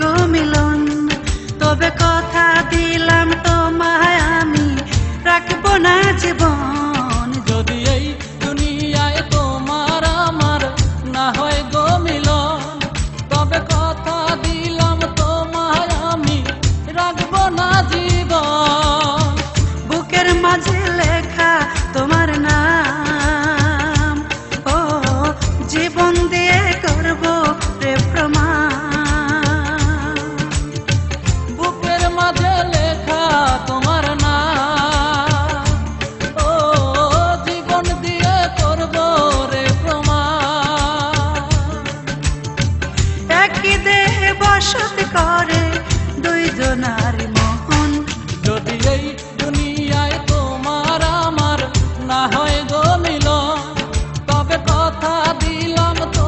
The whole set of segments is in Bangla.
গো মিলন, তবে কথা দিলাম তোমায় আমি। রাখব না জীবন, যদি এই দুনিয়ায় তোমার আমার না হয় গো মিলন, তবে কথা দিলাম তোমায় আমি। না জীবন। বুকের মাঝে লেখা তোমার নাম, ও জীবন দিয়ে করব মিলন তবে কথা দিলাম তো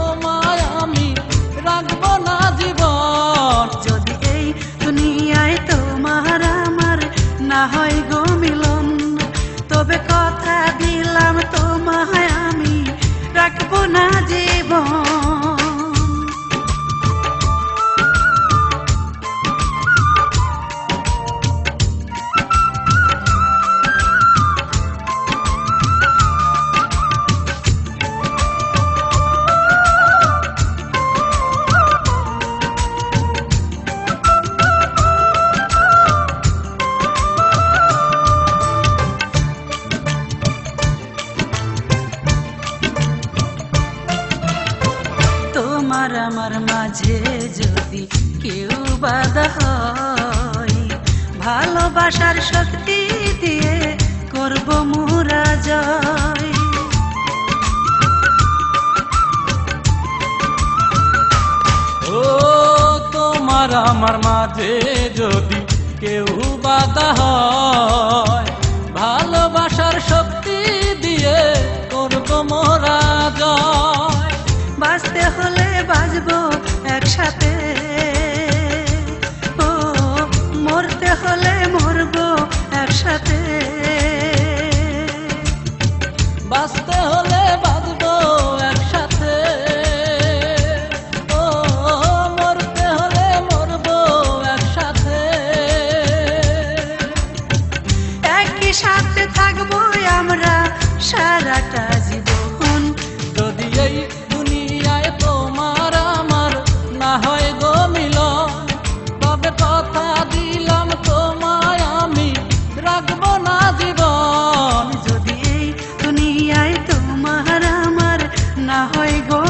আমার আমার মাঝে যদি কেউ বাদ হয়, ভালোবাসার শক্তি দিয়ে করব মোরা জয়। ও তোমার আমার মাঝে যদি কেউ বাদ হয়, ভালোবাসার শক্তি সারাটা জীবন। যদি এই দুনিয়ায় তোমার আমার না হয় গো মিলন, তবে কথা দিলাম তোমায় আমি, রাখব না জীবন। যদি এই দুনিয়ায় তোমার আমার না হয় গো